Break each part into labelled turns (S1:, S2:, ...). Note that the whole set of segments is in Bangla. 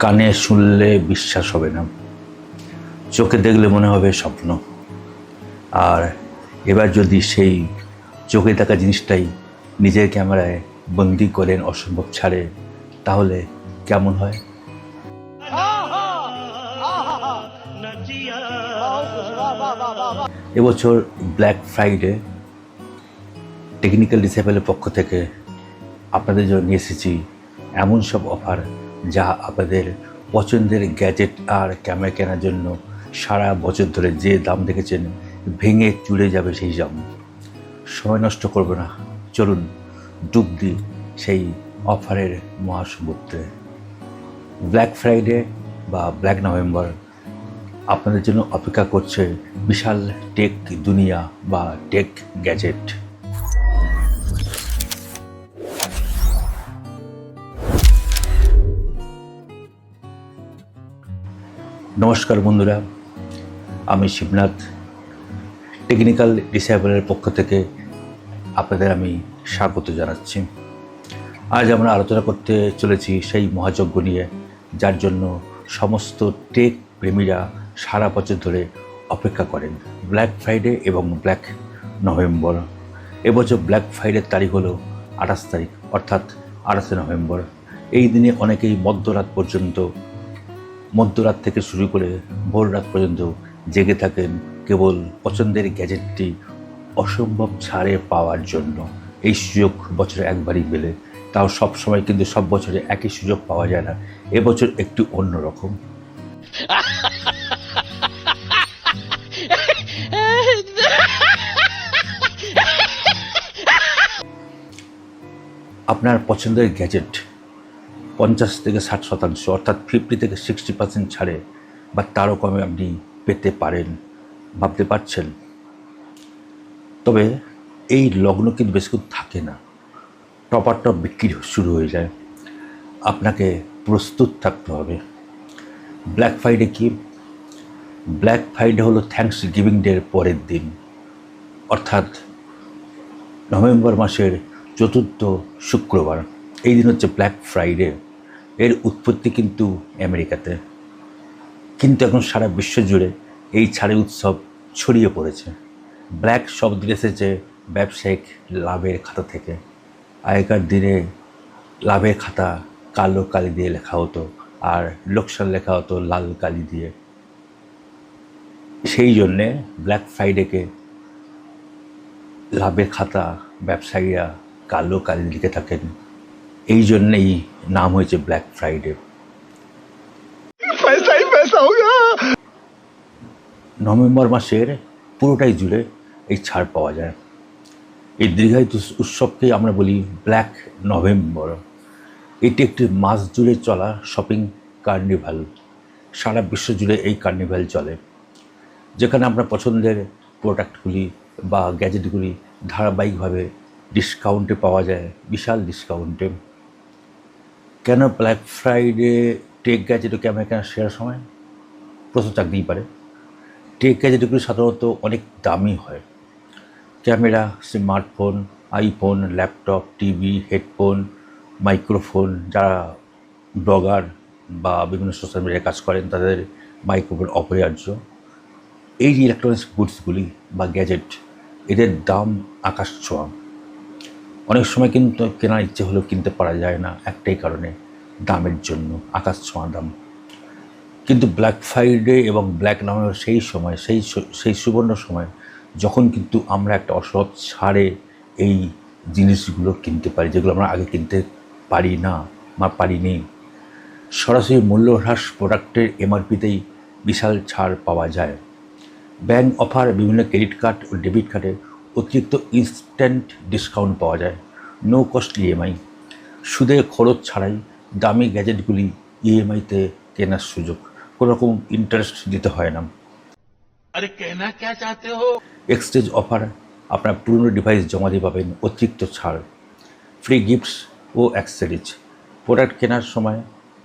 S1: কানে শুনলে বিশ্বাস হবে না। চোখে দেখলে মনে হবে স্বপ্ন। আর এবার যদি সেই চোখে থাকা জিনিসটাই নিজের ক্যামেরায় বন্দি করেন, অসম্ভব ছাড়ে, তাহলে কেমন হয়? এবছর ব্ল্যাক ফ্রাইডে টেকনিক্যাল ডিসেবলের পক্ষ থেকে আপনাদের জন্য নিয়ে এসেছি এমন সব অফার যা আপনাদের পছন্দের গ্যাজেট আর ক্যামেরা কেনার জন্য সারা বছর ধরে যে দাম দেখেছেন, ভেঙে চুড়ে যাবে সেই দাম। সময় নষ্ট করবে না। চলুন, ডুব দিই সেই অফারের মহাসমুদ্রে। ব্ল্যাক ফ্রাইডে বা ব্ল্যাক নভেম্বর আপনাদের জন্য অপেক্ষা করছে বিশাল টেক দুনিয়া বা টেক গ্যাজেট নমস্কার বন্ধুরা, আমি শিবনাথ। টেকনিক্যাল ডিসেবলের পক্ষ থেকে আপনাদের আমি স্বাগত জানাচ্ছি। আজ আমরা আলোচনা করতে চলেছি সেই মহাযজ্ঞ নিয়ে, যার জন্য সমস্ত টেক প্রেমীরা সারা বছর ধরে অপেক্ষা করেন। ব্ল্যাক ফ্রাইডে এবং ব্ল্যাক নভেম্বর এবছর ব্ল্যাক ফ্রাইডের তারিখ হলো আঠাশ তারিখ, অর্থাৎ আঠাশে নভেম্বর। এই দিনে অনেকেই মধ্যরাত পর্যন্ত মধ্যরাত থেকে শুরু করে ভোর রাত পর্যন্ত জেগে থাকেন কেবল পছন্দের গ্যাজেটটি অসম্ভব ছাড়ে পাওয়ার জন্য। এই সুযোগ বছরে একবারই মেলে, তাও সব সময় কিন্তু সব বছরে একই সুযোগ পাওয়া যায় না। এবছর একটু অন্যরকম আপনার পছন্দের গ্যাজেট পঞ্চাশ থেকে ষাট শতাংশ, অর্থাৎ ফিফটি থেকে সিক্সটি পার্সেন্ট ছাড়ে, বা তারও কমে আপনি পেতে পারেন। ভাবতে পারছেন? তবে এই লগ্ন কিন্তু বেশিক্ষণ থাকে না। টপার টপ বিক্রি শুরু হয়ে যায়। আপনাকে প্রস্তুত থাকতে হবে। ব্ল্যাক ফ্রাইডে কি? ব্ল্যাক ফ্রাইডে হলো থ্যাঙ্কস গিভিং ডের পরের দিন। অর্থাৎ নভেম্বর মাসের চতুর্থ শুক্রবার। এই দিন হচ্ছে ব্ল্যাক ফ্রাইডে এর উৎপত্তি কিন্তু আমেরিকাতে। কিন্তু এখন সারা বিশ্ব জুড়ে এই ছাড়ের উৎসব ছড়িয়ে পড়েছে। ব্ল্যাক শব্দ এসেছে ব্যবসায়িক লাভের খাতা থেকে। আগেকার দিনে লাভের খাতা কালো কালি দিয়ে লেখা হতো আর লোকসান লেখা হতো লাল কালি দিয়ে। সেই জন্যে ব্ল্যাক ফ্রাইডেকে লাভের খাতা ব্যবসায়ীরা কালো কালি লিখে থাকেন। এই জন্যেই নাম হয়েছে ব্ল্যাক ফ্রাইডে নভেম্বর মাসের পুরোটাই জুড়ে এই ছাড় পাওয়া যায়। এই দীর্ঘায়িত উৎসবকে আমরা বলি ব্ল্যাক নভেম্বর এটি একটি মাস জুড়ে চলা শপিং কার্নিভাল সারা বিশ্ব জুড়ে এই কার্নিভাল চলে। যেখানে আমরা পছন্দের প্রোডাক্টগুলি বা গ্যাজেটগুলি ধারাবাহিকভাবে ডিসকাউন্টে পাওয়া যায় বিশাল ডিসকাউন্টে কেন ব্ল্যাক ফ্রাইডে টেক গ্যাজেট ও ক্যামেরা কেনার সেরা সময়? প্রশ্ন চাকতেই পারে। টেক গ্যাজেটগুলি সাধারণত অনেক দামি হয়। Camera smartphone iPhone laptop TV headphone microphone যারা ব্লগার বা বিভিন্ন সোশ্যাল মিডিয়ায় কাজ করেন, তাদের মাইক্রোফোন অপরিহার্য। এই যে ইলেকট্রনিক্স গুডসগুলি বা গ্যাজেট এদের দাম আকাশ ছোঁয়া। অনেক সময় কিন্তু কেনার ইচ্ছে হলেও কিনতে পারা যায় না একটাই কারণে, দামের জন্য, আকাশ ছোঁয়া দাম। কিন্তু ব্ল্যাক ফ্রাইডে এবং ব্ল্যাক নভেম্বর সেই সময়, সেই সেই সুবর্ণ সময় যখন কিন্তু আমরা একটা অসৎ ছাড়ে এই জিনিসগুলো কিনতে পারি, যেগুলো আমরা আগে কিনতে পারি না বা পারিনি, সরাসরি মূল্য হ্রাস প্রোডাক্টের এমআরপিতেই বিশাল ছাড় পাওয়া যায়। ব্যাংক অফার, বিভিন্ন ক্রেডিট কার্ড ও ডেবিট কার্ডে অতিরিক্ত ইনস্ট্যান্ট ডিসকাউন্ট পাওয়া যায়। নো কস্ট ইএমআই সুদে খরচ ছাড়াই দামি গ্যাজেটগুলি ইএমআইতে কেনার সুযোগ। কোনোরকম ইন্টারেস্ট দিতে হয় না।
S2: আরে
S1: এক্সচেঞ্জ অফার আপনার পুরনো ডিভাইস জমা দিয়ে পাবেন অতিরিক্ত ছাড়। ফ্রি গিফটস ও অ্যাক্সেসরিজ প্রোডাক্ট কেনার সময়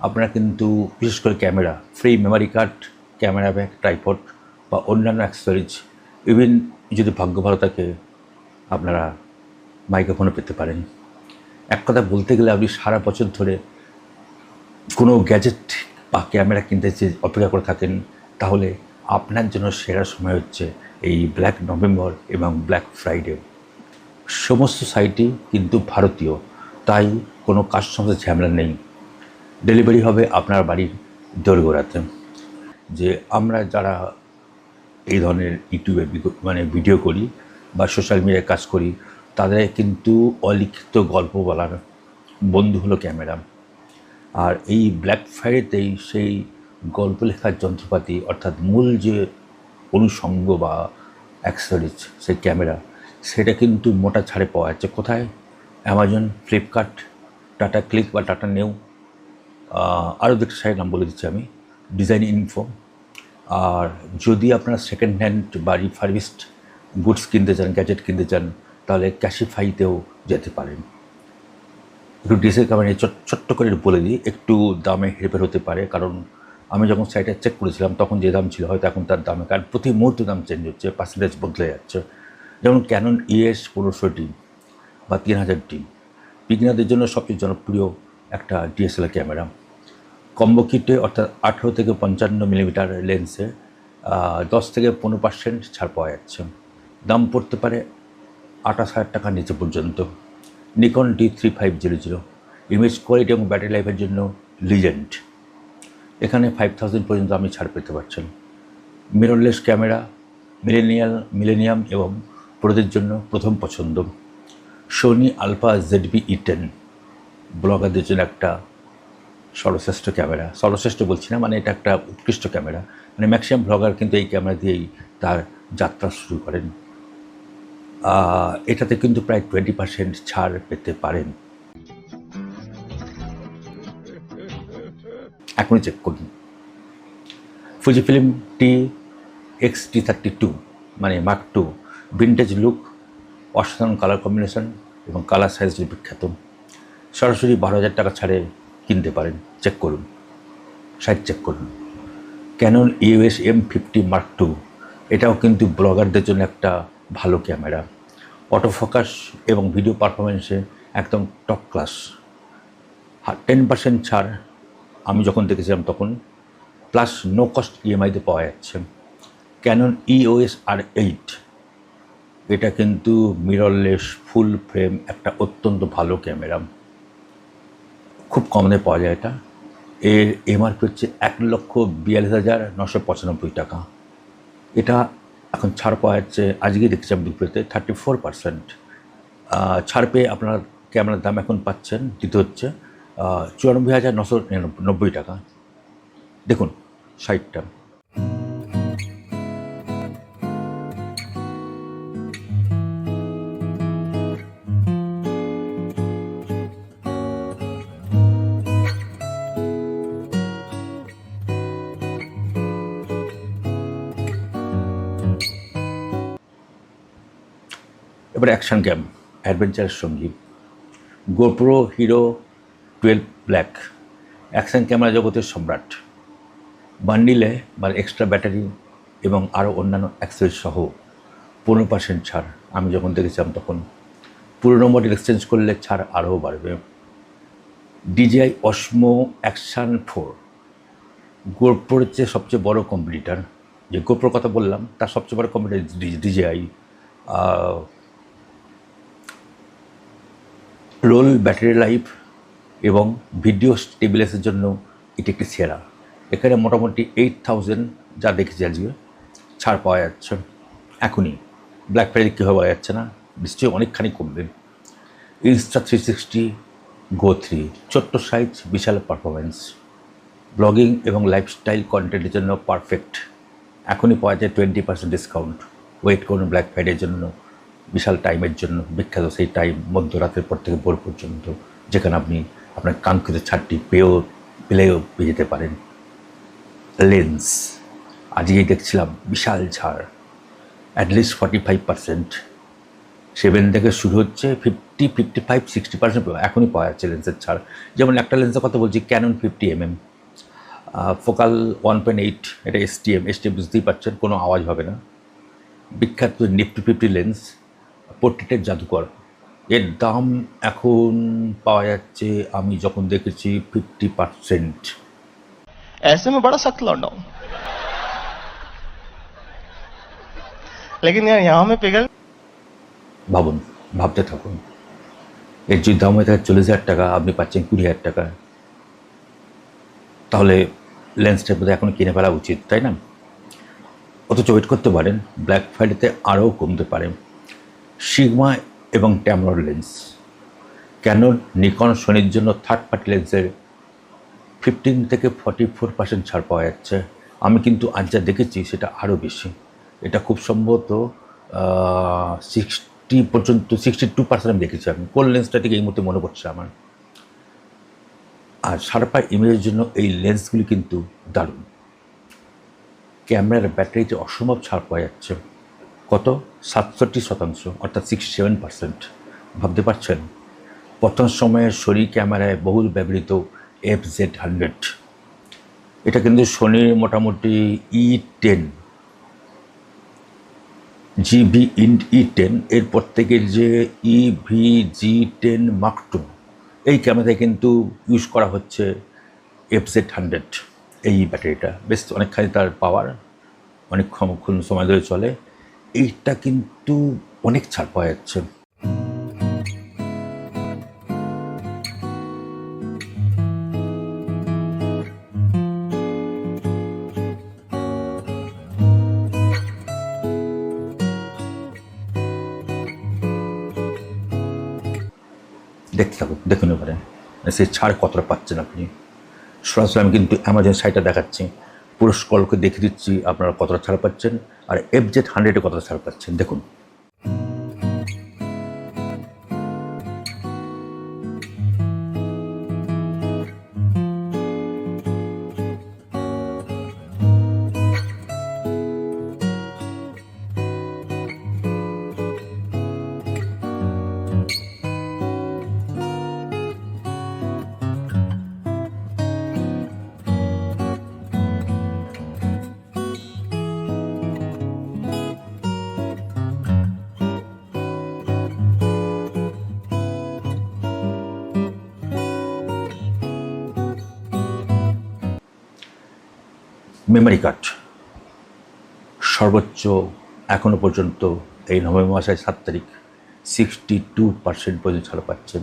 S1: আপনারা কিন্তু বিশেষ করে camera free memory card camera bag tripod বা অন্যান্য অ্যাক্সেসরিজ ইভিন যদি ভাগ্য ভালো থাকে, আপনারা মাইক্রোফোনও পেতে পারেন। এক কথা বলতে গেলে আপনি সারা বছর ধরে কোনো গ্যাজেট বা ক্যামেরা কিনতে যে অপেক্ষা করে থাকেন, তাহলে আপনার জন্য সেরা সময় হচ্ছে এই ব্ল্যাক নভেম্বর এবং ব্ল্যাক ফ্রাইডে সমস্ত সাইটই কিন্তু ভারতীয়, তাই কোনো কাস্টমার ঝামেলা নেই। ডেলিভারি হবে আপনার বাড়ির দোরগোড়াতে। যে আমরা যারা এই ধরনের ইউটিউবে মানে ভিডিও করি বা সোশ্যাল মিডিয়ায় কাজ করি, তাদের কিন্তু অলিখিত গল্প বলার বন্ধু হলো ক্যামেরা। আর এই ব্ল্যাক ফ্রাইডেতেই সেই গল্প লেখার যন্ত্রপাতি, অর্থাৎ মূল যে অনুষঙ্গ বা অ্যাক্সেসরিজ সেই ক্যামেরা, সেটা কিন্তু মোটা ছাড়ে পাওয়া যাচ্ছে। কোথায়? অ্যামাজন ফ্লিপকার্ট টাটা ক্লিক বা টাটা নেও আরও দুটো সাইট নাম বলে দিচ্ছি আমি। ডিজাইন ইনফো আর যদি আপনারা সেকেন্ড হ্যান্ড বা রিফার্বিস্ট গুডস কিনতে চান গ্যাজেট কিনতে চান, তাহলে ক্যাশিফাইতেও যেতে পারেন। একটু কারণে ছোট্ট করে বলে দিই, একটু দামে হেরফের হতে পারে। কারণ আমি যখন সাইটে চেক করেছিলাম, তখন যে দাম ছিল, হয়তো এখন তার দামে, কারণ প্রতি মুহূর্তে দাম চেঞ্জ হচ্ছে পার্সেন্টেজ বদলে যাচ্ছে। যেমন ক্যানন ইএস পনেরোশো টি বা তিন হাজার টি। বিজ্ঞানীদের জন্য সবচেয়ে জনপ্রিয় একটা ডিএসএলআর ক্যামেরা। কম্বো কিটে অর্থাৎ আঠেরো থেকে পঞ্চান্ন মিলিমিটার লেন্সে দশ থেকে পনেরো পার্সেন্ট ছাড় পাওয়া যাচ্ছে। দাম পড়তে পারে আঠাশ হাজার টাকার নিচে পর্যন্ত। Nikon D three five zero zero image quality এবং ব্যাটারি লাইফের জন্য লিজেন্ড এখানে ফাইভ থাউজেন্ড পর্যন্ত আপনি ছাড় পেতে পারছেন। মিররলেস ক্যামেরা মিলেনিয়াল মিলেনিয়াম এবং প্রোদের জন্য প্রথম পছন্দ। Sony alpha ZV E ten ব্লগারদের জন্য একটা সর্বশ্রেষ্ঠ ক্যামেরা। সর্বশ্রেষ্ঠ বলছি না মানে এটা একটা উৎকৃষ্ট ক্যামেরা। মানে ম্যাক্সিমাম ব্লগার কিন্তু এই ক্যামেরা দিয়েই তার যাত্রা শুরু করেন। এটাতে কিন্তু প্রায় টোয়েন্টি পার্সেন্ট ছাড় পেতে পারেন। এখনই চেক করুন। Fuji film T X T thirty two মানে মার্ক টু ভিন্টেজ লুক অসাধারণ কালার কম্বিনেশন এবং কালার সাইজ বিখ্যাত সরাসরি বারো হাজার টাকা ছাড়ে কিনতে পারেন। চেক করুন। সাইট চেক করুন। Canon EOS M fifty mark two এটাও কিন্তু ব্লগারদের জন্য একটা ভালো ক্যামেরা অটো ফোকাস এবং ভিডিও পারফরমেন্সে একদম টপ ক্লাস টেন পার্সেন্ট ছাড় আমি যখন দেখেছিলাম তখন প্লাস নো কস্ট ইএমআইতে পাওয়া যাচ্ছে। ক্যানন ইওএস আর এইট এটা কিন্তু মিররলেস ফুল ফ্রেম একটা অত্যন্ত ভালো ক্যামেরা খুব কম দামে পাওয়া যায় এটা। এর এমআরপি হচ্ছে এক লক্ষ বিয়াল্লিশ হাজার নশো পঁচানব্বই টাকা। এটা এখন ছাড় পাওয়া যাচ্ছে আজকে দেখছিলাম দুপুরেতে থার্টি ফোর পার্সেন্ট ছাড় পেয়ে আপনার ক্যামেরার দাম এখন পাচ্ছেন দিতে হচ্ছে চুরানব্বই হাজার নশো নিরানব্বই নব্বই টাকা। দেখুন সাইটটা এবার অ্যাকশন ক্যাম অ্যাডভেঞ্চারের সঙ্গী। GoPro hero twelve black, action camera জগতের সম্রাট। বান্ডিলে বা এক্সট্রা ব্যাটারি এবং আরও অন্যান্য অ্যাক্সেস সহ পনেরো পার্সেন্ট ছাড়। আমি যখন দেখেছিলাম তখন পুরোনো মডেল এক্সচেঞ্জ করলে ছাড় আরও বাড়বে। ডিজিআই অসমো অ্যাকশান ফোর, গোপ্রোর চেয়ে সবচেয়ে বড় কম্পিটিটার। যে গোপ্রোর কথা বললাম, তার সবচেয়ে বড় কম্পিটিটার ডিজিআই রোল ব্যাটারি লাইফ এবং ভিডিও স্টেবিলাইজের জন্য এটি একটি সেরা। এখানে মোটামুটি এইট থাউজেন্ড যা দেখেছি আজকে, ছাড় পাওয়া যাচ্ছে। এখনই ব্ল্যাক ফ্রাইডে কী বলা যাচ্ছে না, নিশ্চয়ই অনেকখানি কমবে। Insta three sixty go three ছোট্ট সাইজ বিশাল পারফরমেন্স ব্লগিং এবং লাইফস্টাইল কন্টেন্টের জন্য পারফেক্ট এখনই পাওয়া যায় টোয়েন্টি পার্সেন্ট ডিসকাউন্ট ওয়েট করুন ব্ল্যাক ফ্রাইডের জন্য। বিশাল টাইমের জন্য, বিখ্যাত সেই টাইম মধ্যরাতের পর থেকে ভোর পর্যন্ত, যেখানে আপনি আপনার কাঙ্ক্ষিত ছাড়টি পেয়েও, পেলেও পেয়ে যেতে পারেন। লেন্স আজকেই দেখছিলাম বিশাল ছাড় at least forty five percent seven থেকে শুরু হচ্ছে fifty fifty five sixty percent এখনই পাওয়া যাচ্ছে লেন্সের ছাড়। যেমন একটা লেন্সের কথা বলছি Canon fifty M M focal one point eight এটা S T M S T M বুঝতেই পারছেন, কোনো আওয়াজ হবে না। বিখ্যাত নিফটি ফিফটি লেন্স পোর্ট্রেটের জাদুকর এর দাম এখন পাওয়া যাচ্ছে আমি যখন দেখেছি ফিফটি পার্সেন্ট
S3: ऐसे में बड़ा सख्त लौंडा हूं लेकिन यार यहाँ में पिघल
S1: ভাবুন ভাবতে থাকুন এর যদি দাম হয়ে থাকে চল্লিশ হাজার টাকা আপনি পাচ্ছেন কুড়ি হাজার টাকা তাহলে লেন্সটা বোধহয় এখন কিনে ফেলা উচিত তাই না অথচ ওয়েট করতে পারেন ব্ল্যাক ফ্রাইডেতে আরও কমতে পারে সিগমা এবং ট্যামরর লেন্স কেন নিকন সোনির জন্য থার্ড পার্টি লেন্সের ফিফটিন থেকে ফর্টি ফোর পার্সেন্ট ছাড় পাওয়া যাচ্ছে? আমি কিন্তু আজ যা দেখেছি সেটা আরও বেশি। এটা খুব সম্ভবত সিক্সটি পর্যন্ত সিক্সটি টু পার্সেন্ট আমি দেখেছি আমি। কোন লেন্সটা ঠিক এই মুহূর্তে মনে পড়ছে আমার? আর সারপা ইমেজের জন্য এই লেন্সগুলি কিন্তু দারুণ। ক্যামেরার ব্যাটারিতে অসম্ভব ছাড় পাওয়া যাচ্ছে। কত? সাতষট্টি শতাংশ, অর্থাৎ সিক্সটি সেভেন পার্সেন্ট ভাবতে পারছেন? প্রথম সময়ে সরি ক্যামেরায় বহুল ব্যবহৃত এফ জেড হান্ড্রেড এটা কিন্তু সোনির মোটামুটি E ten ZV and E ten এরপর থেকে যে E V G ten mark two এই ক্যামেরায় কিন্তু ইউজ করা হচ্ছে এফ জেড হান্ড্রেড এই ব্যাটারিটা। বেশ, অনেকখানি তার পাওয়ার অনেকক্ষণ সময় ধরে চলে। এইটা কিন্তু অনেক ছাড় পাওয়া যাচ্ছে। দেখতে থাকুন, দেখুন এবারে। সেই ছাড় কতটা পাচ্ছেন আপনি? সরাসরি আমি কিন্তু অ্যামাজন সাইটটা দেখাচ্ছি। পুরো স্কলকে দেখে দিচ্ছি, আপনারা কতটা ছাড় পাচ্ছেন, আর এফ জেড হান্ড্রেডে কতটা ছাড় পাচ্ছেন, দেখুন। মেমোরি কার্ড সর্বোচ্চ এখনও পর্যন্ত এই নভেম্বর মাসের সাত তারিখ সিক্সটি টু পার্সেন্ট পর্যন্ত ছাড় পাচ্ছেন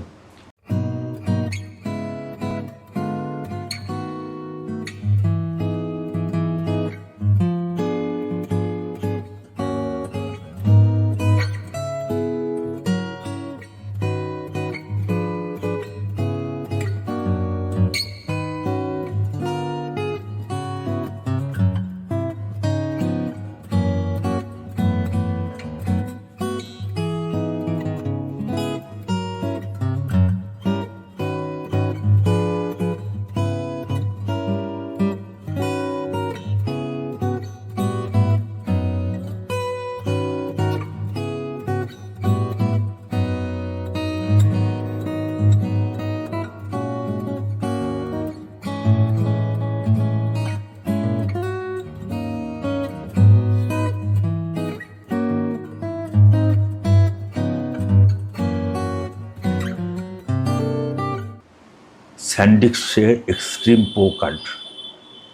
S1: স্যান্ডিক্সের extreme pro card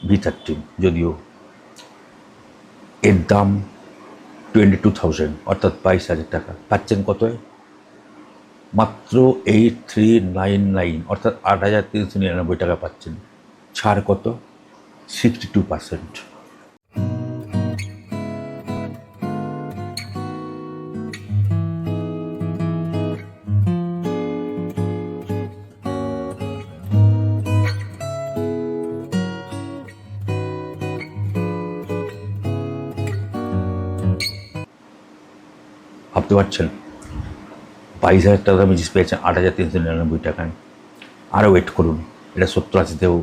S1: V thirteen যদিও এর দাম টোয়েন্টি টু থাউজেন্ড অর্থাৎ বাইশ হাজার টাকা। পাচ্ছেন কতয়? মাত্র এইট থ্রি নাইন নাইন অর্থাৎ আট হাজার তিনশো নিরানব্বই টাকা পাচ্ছেন। ছাড় কত? সিক্সটি টু পার্সেন্ট পারছেন বাইশ হাজার টাকা জিনিস পেয়েছেন আট হাজার তিনশো নিরানব্বই টাকায় আরও ওয়েট করুন, এটা সত্তর আশিতেও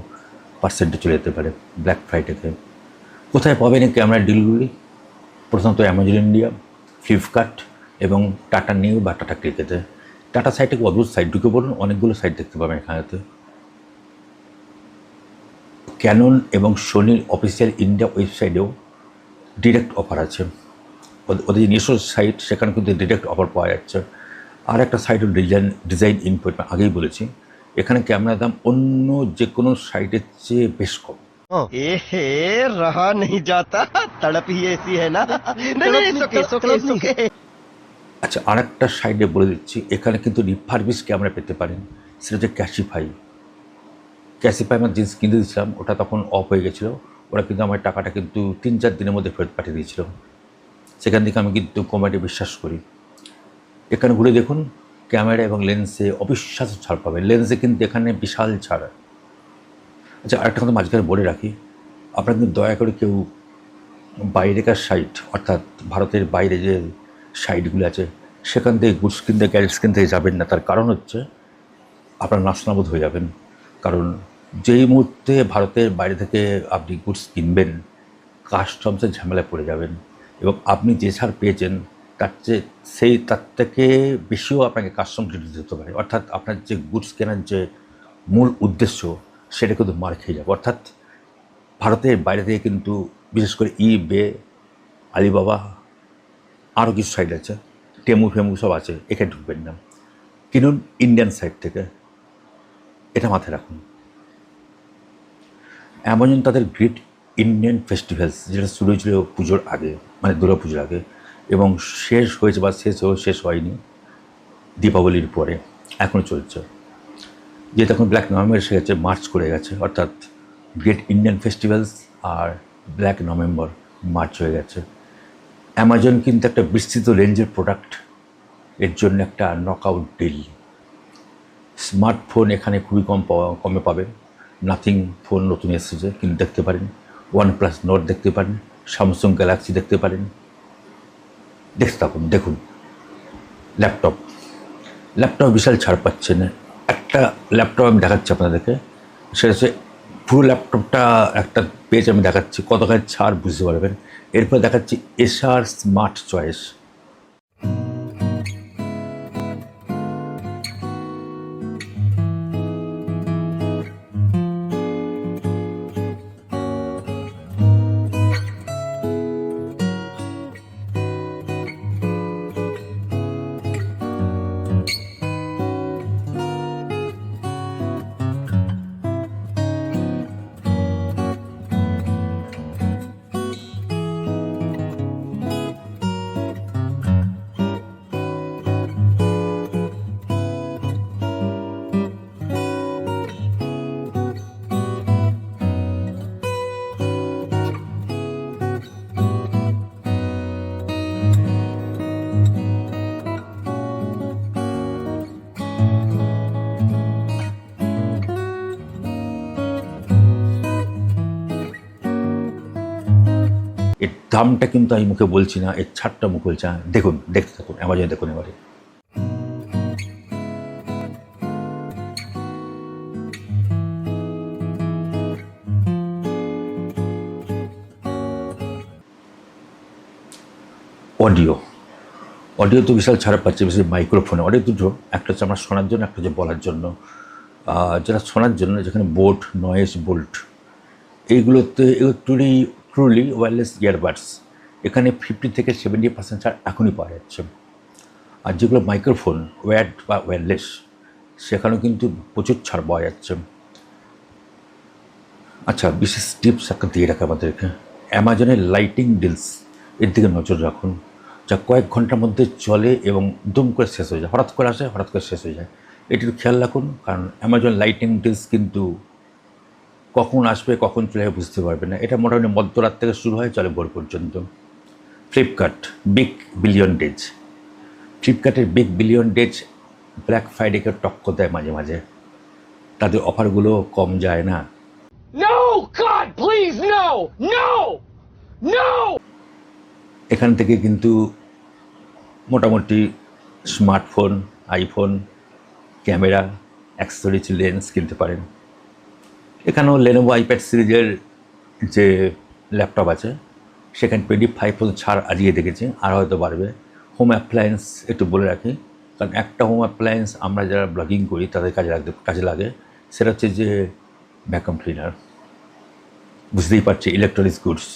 S1: পার্সেন্টে চলে যেতে পারে ব্ল্যাক ফ্রাইডেতে কোথায় পাবেন এই ক্যামেরা ডিলগুলি প্রথমত অ্যামাজন ইন্ডিয়া ফ্লিপকার্ট এবং টাটা নিউ বা টাটা ক্লিকেতে টাটা সাইটে অদ্ভুত সাইট ঢুকে পড়ুন, অনেকগুলো সাইট দেখতে পাবেন এখানেতে ক্যানন এবং সোনির অফিসিয়াল ইন্ডিয়া ওয়েবসাইটেও ডিরেক্ট অফার আছে। ওদের যে নিজস্ব সাইট সেখানে কিন্তু ডিরেক্ট অফার পাওয়া যাচ্ছে আর একটা সাইট হল ডিজাইন ডিজাইন ইনপুট আগেই বলেছি এখানে ক্যামেরার দাম অন্য যে কোনো সাইটের চেয়ে বেশ কম
S4: एहे रहा नहीं जाता तड़प ही ऐसी है ना नहीं नहीं सोके सोके सोके
S1: আচ্ছা আর একটা সাইডে বলে দিচ্ছি এখানে কিন্তু রিফারবিশ ক্যামেরা পেতে পারেন সেটা হচ্ছে ক্যাশিফাই ক্যাশিফাই আমার জিন্স কিনে দিয়েছিলাম ওটা তখন অফ হয়ে গেছিলো ওরা কিন্তু আমার টাকাটা কিন্তু তিন চার দিনের মধ্যে ফেরত পাঠিয়ে দিয়েছিল সেখান থেকে আমি কিন্তু কমেডি বিশ্বাস করি। এখানে ঘুরে দেখুন, ক্যামেরা এবং লেন্সে অবিশ্বাস্য ছাড় পাবেন। লেন্সে কিন্তু এখানে বিশাল ছাড়। আচ্ছা আরেকটা কথা মাঝখানে বলে রাখি। আপনারা কিন্তু দয়া করে কেউ বাইরেকার সাইট অর্থাৎ ভারতের বাইরে যে সাইটগুলো আছে, সেখান থেকে গুডস কিনতে গ্যারেজ কিনতে যাবেন না। তার কারণ হচ্ছে, আপনার নাশনাবোধ হয়ে যাবেন। কারণ যেই মুহূর্তে ভারতের বাইরে থেকে আপনি গুডস কিনবেন কাস্টমসের ঝামেলায় পড়ে যাবেন। এবং আপনি যে ছাড় পেয়েছেন, তার চেয়ে সেই, তার থেকে বেশিও আপনাকে কাস্টম ডিউটি দিতে পারে অর্থাৎ আপনার যে গুডস কেনার যে মূল উদ্দেশ্য, সেটা কিন্তু মার খেয়ে যাবে। অর্থাৎ ভারতের বাইরে থেকে কিন্তু বিশেষ করে ই বে আলিবাবা আরও কিছু সাইট আছে টেমু ফেমু সব আছে, এখানে ঢুকবেন না। কিনুন ইন্ডিয়ান সাইট থেকে। এটা মাথায় রাখুন। অ্যামাজন তাদের গ্রেট ইন্ডিয়ান ফেস্টিভ্যালস যেটা শুরু হয়েছিল পুজোর আগে মানে দুর্গা পুজোর আগে, এবং শেষ হয়েছে বা শেষ হয়েও শেষ হয়নি, দীপাবলির পরে এখনও চলছে। যেহেতু এখন ব্ল্যাক নভেম্বর এসে গেছে মার্চ করে গেছে, অর্থাৎ গ্রেট ইন্ডিয়ান ফেস্টিভ্যালস আর ব্ল্যাক নভেম্বর মার্চ হয়ে গেছে। অ্যামাজন কিন্তু একটা বিস্তৃত রেঞ্জের প্রোডাক্টের জন্য একটা নকআউট ডিল স্মার্টফোন এখানে খুবই কম কমে পাবেন নাথিং ফোন নতুন এসেছে, কিন্তু দেখতে পারেন। ওয়ান প্লাস নোট দেখতে পারেন স্যামসুং গ্যালাক্সি দেখতে পারেন। থাকুন, দেখুন। ল্যাপটপ ল্যাপটপ বিশাল ছাড় পাচ্ছে না। একটা ল্যাপটপ আমি দেখাচ্ছি আপনাদেরকে। সেটা হচ্ছে পুরো ল্যাপটপটা একটা পেজ আমি দেখাচ্ছি। কতখানি ছাড় বুঝতে পারবেন। এরপর দেখাচ্ছি এসআর স্মার্ট চয়েস দামটা কিন্তু আমি মুখে বলছি না, এর ছাড়টা মুখে বলছি না। দেখুন, দেখতে থাকুন অ্যামাজনে দেখুন এবারে। অডিও অডিও তো বিশাল ছাড়া পাচ্ছে, বিশেষ মাইক্রোফোনে অডিও দুটো একটা হচ্ছে আমার শোনার জন্য, একটা হচ্ছে বলার জন্য। যেটা শোনার জন্য, যেখানে বোট নয়েস বোল্ট এইগুলোতে ট্রুলি ট্রুলি ওয়্যারলেস ইয়ারবাডস এখানে ফিফটি থেকে সেভেন্টি পার্সেন্ট ছাড় এখনই পাওয়া যাচ্ছে। আর যেগুলো মাইক্রোফোন ওয়্যাড বা ওয়্যারলেস সেখানেও কিন্তু প্রচুর ছাড় পাওয়া যাচ্ছে। আচ্ছা বিশেষ টিপস একটা দিয়ে রাখা আমাদেরকে অ্যামাজনের লাইটিং ডিলস এর দিকে নজর রাখুন। যা কয়েক ঘণ্টার মধ্যে চলে এবং দুম করে শেষ হয়ে যায়। হঠাৎ করে আসে, হঠাৎ করে শেষ হয়ে যায়। এটির খেয়াল রাখুন, কারণ অ্যামাজন লাইটিং ডিলস কিন্তু কখন আসবে কখন চলে যাবে বুঝতে পারবে না। এটা মোটামুটি মধ্যরাত থেকে শুরু হয় চলে ভোর পর্যন্ত। ফ্লিপকার্ট বিগ বিলিয়ন ডেজ ফ্লিপকার্টের বিগ বিলিয়ন ডেজ ব্ল্যাক ফ্রাইডেকে টক্কর দেয় মাঝে মাঝে। তাদের অফারগুলো কম যায় না! এখান থেকে কিন্তু মোটামুটি smartphone iPhone camera accessories lens কিনতে পারেন। এখানেও লেনোভো আইপ্যাড সিরিজের যে ল্যাপটপ আছে, সেখানে টোয়েন্টি ফাইভ পার্সেন্ট ছাড় আজকে দেখেছি, আর হয়তো বাড়বে। হোম অ্যাপ্লায়েন্স একটু বলে রাখি, কারণ একটা হোম অ্যাপ্লায়েন্স আমরা যারা ব্লগিং করি, তাদের কাজে লাগতে, কাজে লাগে। সেটা হচ্ছে যে ভ্যাকুম ক্লিনার বুঝতেই পারছি ইলেকট্রনিক্স গুডস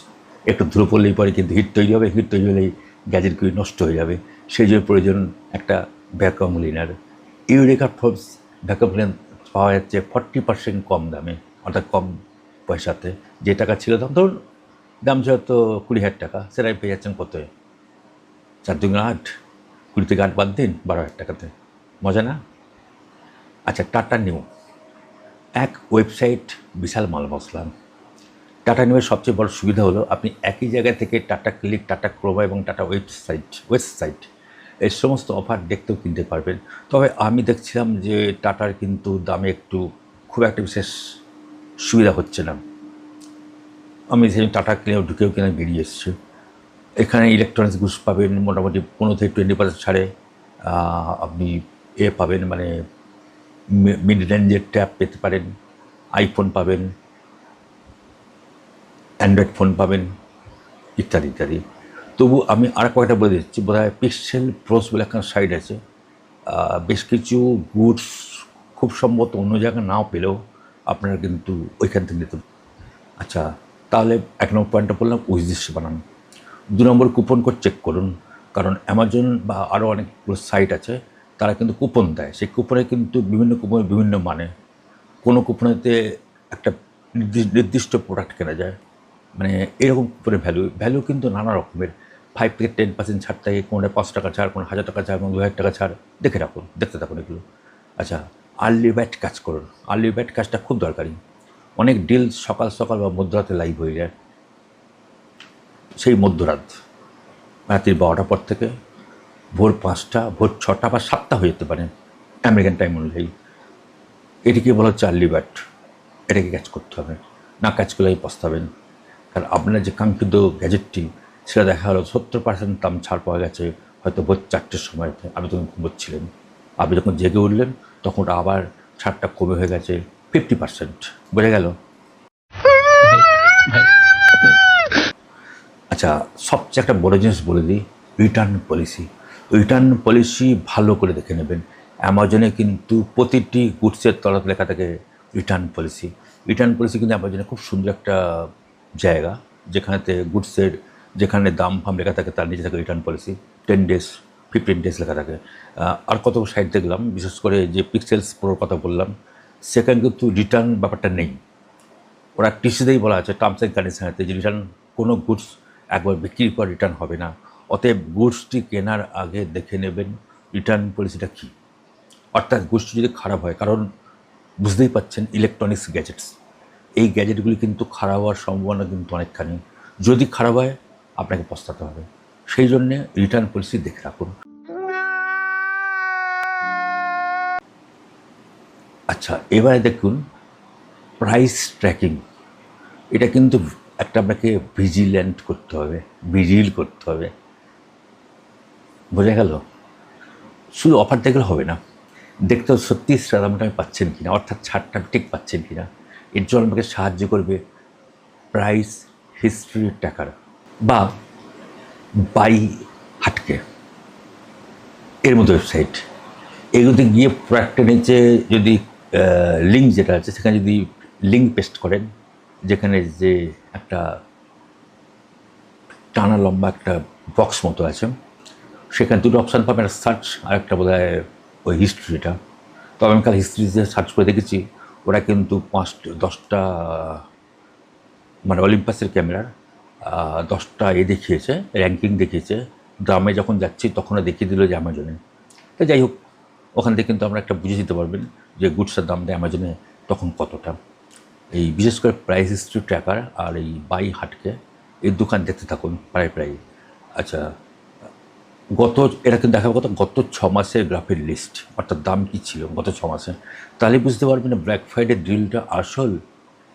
S1: একটু ধুলো পড়লেই পরে কিন্তু হিট তৈরি হবে হিট তৈরি হলেই গ্যাজেটগুলি নষ্ট হয়ে যাবে। সেই জন্য প্রয়োজন একটা vacuum cleaner Eureka force vacuum cleaner পাওয়া যাচ্ছে ফর্টি পার্সেন্ট কম দামে। অর্থাৎ কম পয়সাতে যে টাকা ছিল তখন ধরুন দাম ছিল তো কুড়ি হাজার টাকা সেটা আপনি পেয়ে যাচ্ছেন কত? চার দুগুণ আট, কুড়ি থেকে আট বাদ দিন, বারো হাজার টাকাতে। মজা না? আচ্ছা টাটা নিউ। এক ওয়েবসাইট বিশাল মাল মশলা টাটা নিউয়ের সবচেয়ে বড় সুবিধা হলো আপনি একই জায়গা থেকে টাটা ক্লিক, টাটা ক্রোমা এবং টাটা ওয়েবসাইট ওয়েবসাইট এই সমস্ত অফার দেখতেও কিনতে পারবেন। তবে আমি দেখছিলাম যে টাটার কিন্তু দামে একটু খুব একটা বিশেষ সুবিধা হচ্ছে না। আমি সেই টাটা ক্লিনে ঢুকেও কিনে বেরিয়ে এসেছি। এখানে ইলেকট্রনিক্স গুডস পাবেন, মোটামুটি পনেরো থেকে টোয়েন্টি পার্সেন্ট ছাড়ে। আপনি এ পাবেন মানে মিড রেঞ্জের ট্যাব পেতে পারেন। আইফোন পাবেন অ্যান্ড্রয়েড ফোন পাবেন, ইত্যাদি ইত্যাদি। তবু আমি আর কয়েকটা বলে দিচ্ছি বোধ হয় পিক্সেল প্রোস বলে একটা সাইট আছে। বেশ কিছু গুডস খুব সম্ভবত অন্য জায়গায় নাও পেলেও আপনারা কিন্তু ওইখান থেকে নিতে আচ্ছা তাহলে এক নম্বর পয়েন্টটা বললাম উইজিস বানান। দু নম্বর কুপন কোড চেক করুন, কারণ অ্যামাজন বা আরও অনেকগুলো সাইট আছে, তারা কিন্তু কুপন দেয়। সেই কুপনে কিন্তু বিভিন্ন কুপনে বিভিন্ন মানে। কোনো কুপনেতে একটা নির্দিষ্ট প্রোডাক্ট কেনা যায়। মানে এরকম কুপনের ভ্যালু ভ্যালু কিন্তু নানা রকমের। ফাইভ থেকে টেন পার্সেন্ট ছাড় থাকে কোনোটা পাঁচ টাকা ছাড়, কোনো হাজার টাকা ছাড়, কোনো দু হাজার টাকা ছাড়। দেখে রাখুন, দেখতে থাকুন এগুলো। আচ্ছা আর্লি ব্যাট কাজ করুন। আর্লি ব্যাট কাজটা খুব দরকারি। অনেক ডিল সকাল সকাল বা মধ্যরাতে লাইভ হয়ে যায়। সেই মধ্যরাত, রাত্রির বারোটার পর থেকে ভোর পাঁচটা, ভোর ছটা বা সাতটা হয়ে যেতে পারে আমেরিকান টাইম অনুযায়ী। এটিকে বলা হচ্ছে আর্লি ব্যাট এটাকে ক্যাচ করতে হবে। না ক্যাচ করলে পস্তাবেন। কারণ আপনার যে কাঙ্ক্ষিত গ্যাজেটটি সেটা দেখা হলো সত্তর পার্সেন্ট দাম ছাড় পাওয়া গেছে, হয়তো ভোর চারটের সময়তে। আপনি তখন ঘুমোচ্ছিলেন। আপনি যখন জেগে উঠলেন তখন আবার ছাড়টা কমে হয়ে গেছে ফিফটি পার্সেন্ট বোঝা গেল? আচ্ছা সবচেয়ে একটা বড় জিনিস বলে দিই রিটার্ন পলিসি রিটার্ন পলিসি ভালো করে দেখে নেবেন। অ্যামাজনে কিন্তু প্রতিটি গুডসের তরফ লেখা থাকে রিটার্ন পলিসি রিটার্ন পলিসি কিন্তু অ্যামাজনে খুব সুন্দর একটা জায়গা, যেখানেতে গুডসের যেখানে দাম ফাম লেখা থাকে, তার নিচে থাকে return policy ten days fifteen days লেখা থাকে। আর কত সাইট দেখলাম, বিশেষ করে যে পিক্সেলস প্রোর কথা বললাম, সেখানে কিন্তু রিটার্ন ব্যাপারটা নেই। ওরা টিসিতেই বলা আছে টার্মস অ্যান্ড কন্ডিশনেতে যে রিটার্ন কোনো গুডস একবার বিক্রির পর রিটার্ন হবে না। অতএব গুডসটি কেনার আগে দেখে নেবেন রিটার্ন পলিসিটা কী। অর্থাৎ গুডসটি যদি খারাপ হয়, কারণ বুঝতেই পাচ্ছেন ইলেকট্রনিক্স গ্যাজেটস এই গ্যাজেটগুলি কিন্তু খারাপ হওয়ার সম্ভাবনা কিন্তু অনেকখানি। যদি খারাপ হয়, আপনাকে পস্তাতে হবে। সেই জন্যে রিটার্ন পলিসি দেখে রাখুন। আচ্ছা এবারে দেখুন প্রাইস ট্র্যাকিং এটা কিন্তু একটা আপনাকে ভিজিল্যান্ট করতে হবে ভিজিল করতে হবে। বোঝা গেল? শুধু অফার দেখলে হবে না। দেখতে হবে সত্যি দামটা আমি পাচ্ছেন কিনা, অর্থাৎ ছাড়টা ঠিক পাচ্ছেন কিনা। এর জন্য আমাকে সাহায্য করবে প্রাইস হিস্ট্রি ট্র্যাকার বা বাই হাটকে। এর মতো ওয়েবসাইট এগুলোতে গিয়ে প্রোডাক্টের নিচে যদি লিঙ্ক যেটা আছে, সেখানে যদি লিঙ্ক পেস্ট করেন, যেখানে যে একটা টানা লম্বা একটা বক্স মতো আছে, সেখানে দুটো অপশান পাবেন, একটা সার্চ আর একটা বোধ ওই হিস্ট্রিটা তবে আমি কাল হিস্ট্রি যে সার্চ করে দেখেছি, ওরা কিন্তু পাঁচটা, দশটা মানে অলিম্পাসের ক্যামেরার দশটা এ দেখিয়েছে র্যাঙ্কিং দেখিয়েছে। গ্রামে যখন যাচ্ছি, তখনও দেখিয়ে দিল যে অ্যামাজনে তো যাই হোক, ওখান থেকে কিন্তু আমরা একটা বুঝে দিতে পারবেন যে গুডসের দাম দেয় অ্যামাজনে তখন কতটা। এই বিশেষ করে প্রাইস হিস্ট্রি ট্র্যাকার আর এই বাই হাটকে, এই দোকান দেখতে থাকুন, প্রায় প্রায়। আচ্ছা গত, এটা কিন্তু দেখাবো কথা, গত ছ মাসের গ্রাফের লিস্ট অর্থাৎ দাম কী ছিল গত ছ মাসে? তাহলে বুঝতে পারবেন ব্ল্যাক ফ্রাইডে ড্রিলটা আসল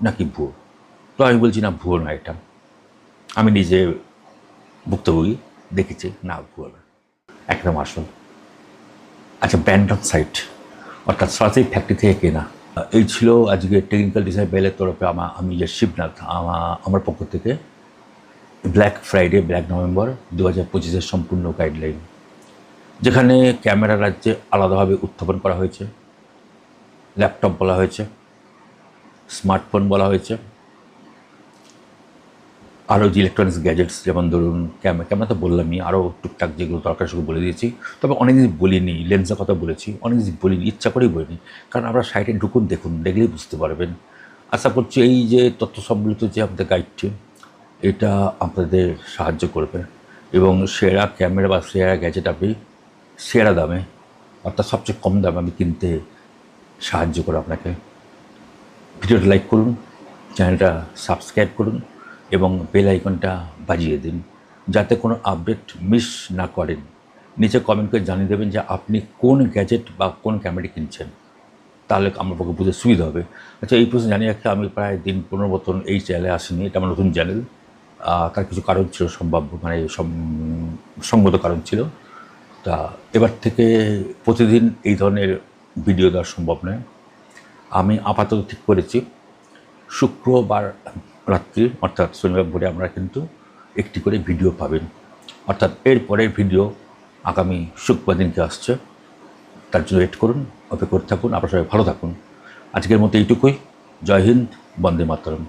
S1: নাকি ভুয়ো? তো আমি বলছি না ভুয়ো না এটা। আমি নিজে ভুক্তভোগী দেখেছি, না একদম আসল আচ্ছা ব্যান্ডন সাইট অর্থাৎ সরাসরি ফ্যাক্টরি থেকে কেনা। এই ছিল আজকে টেকনিক্যাল ডিজাইন বেলের তরফে আমার আমি যে শিবনাথ আমার পক্ষ থেকে ব্ল্যাক ফ্রাইডে ব্ল্যাক নভেম্বর দু হাজার পঁচিশের সম্পূর্ণ গাইডলাইন যেখানে ক্যামেরা রাজ্যে আলাদাভাবে উত্থাপন করা হয়েছে ল্যাপটপ বলা হয়েছে স্মার্টফোন বলা হয়েছে আরও যে ইলেকট্রনিক্স গ্যাজেটস যেমন ধরুন ক্যামেরা ক্যামেরা তো বললামই আরও টুকটাক যেগুলো দরকার সেগুলো বলে দিয়েছি। তবে অনেক জিনিস বলিনি লেন্সের কথা বলেছি, অনেক জিনিস বলিনি, ইচ্ছা করেই বলিনি। কারণ আমরা সাইটে ঢুকুন, দেখুন, দেখলেই বুঝতে পারবেন। আশা করছি এই যে তথ্য সম্বলিত যে আমাদের গাইডটি এটা আপনাদের সাহায্য করবে। এবং সেরা ক্যামেরা বা সেরা গ্যাজেট আপনি সেরা দামে, অর্থাৎ সবচেয়ে কম দামে আমি কিনতে সাহায্য করে আপনাকে। ভিডিওটা লাইক করুন, চ্যানেলটা সাবস্ক্রাইব করুন। এবং বেল আইকনটা বাজিয়ে দিন, যাতে কোনো আপডেট মিস না করেন। নিচে কমেন্ট করে জানিয়ে দেবেন যে আপনি কোন গ্যাজেট বা কোন ক্যামেরা কিনছেন। তাহলে আমার পক্ষে বুঝতে সুবিধা হবে। আচ্ছা এই প্রশ্ন জানিয়ে রাখতে আমি প্রায় দিন পনেরো মতন এই চ্যানেলে আসিনি, এটা আমার নতুন চ্যানেল তার কিছু কারণ ছিল সম্ভাব্য মানে সঙ্গত কারণ ছিল। তা এবার থেকে প্রতিদিন এই ধরনের ভিডিও দেওয়া সম্ভব নয়। আমি আপাতত ঠিক করেছি। শুক্রবার রাত্রি, অর্থাৎ শনিবার ভোরে আপনারা কিন্তু একটি করে ভিডিও পাবেন। অর্থাৎ এর পরের ভিডিও আগামী শুক্রবার দিনকে আসছে। তার জন্য ওয়েট করুন, অপেক্ষা করে থাকুন, আপনার সবাই ভালো থাকুন। আজকের মতো এইটুকুই। জয় হিন্দ, বন্দে মাতরম।